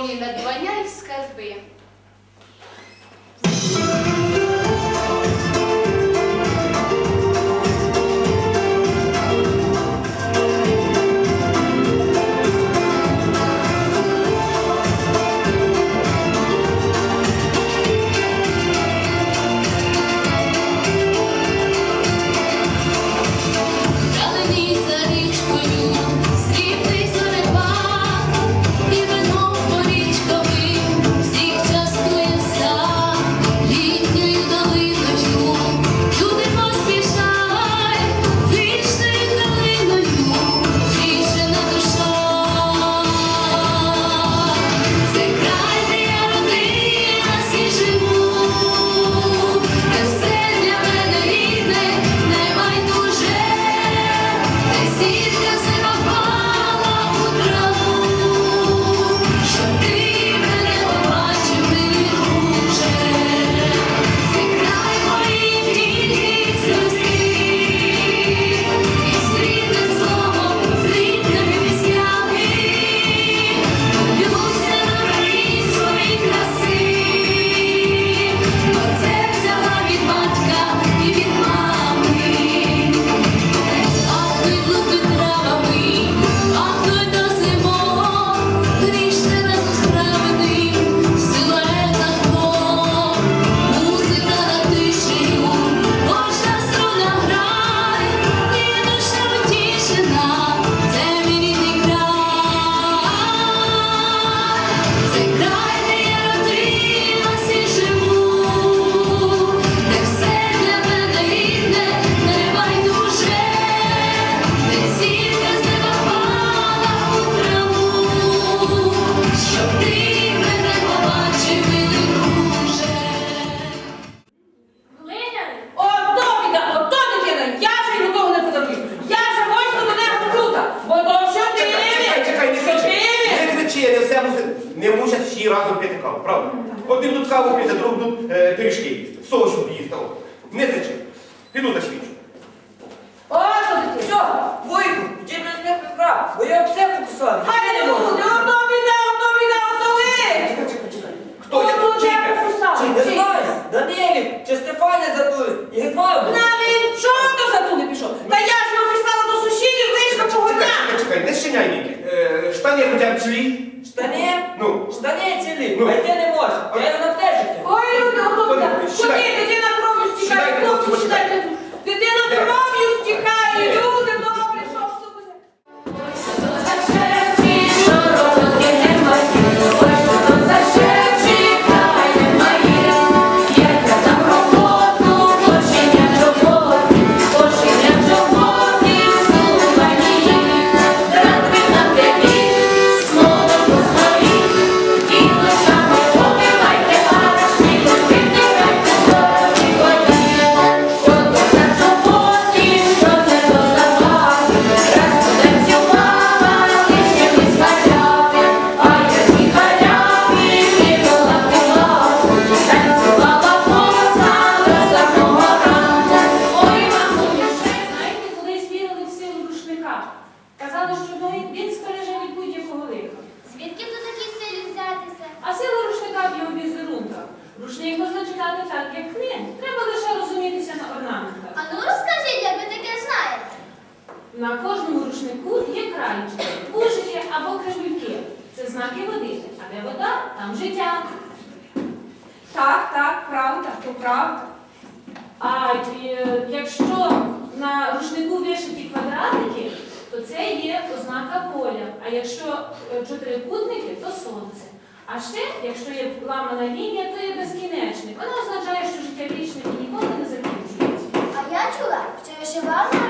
повні надбання і скарби. всі разом п'яти каву, правда? Одні тут каву п'яти, друг тут е, пиріжки їсти. Сошу їсти. Не зачем. Піду за свічу. Все, вийду, чи мене не прибрав, бо я все покусаю. Хай не буду, не одно. На кожному рушнику є краєчки, кужелі або кремлюки. Це знаки води. А де вода, там життя. Так, так, правда, то правда. А е, якщо на рушнику вишиті квадратики, то це є ознака поля. А якщо е, чотирикутники, то сонце. А ще, якщо є ламана лінія, то є безкінечник. Вона означає, що життя вічне і ніколи не закінчується. А я чула, що вишивала.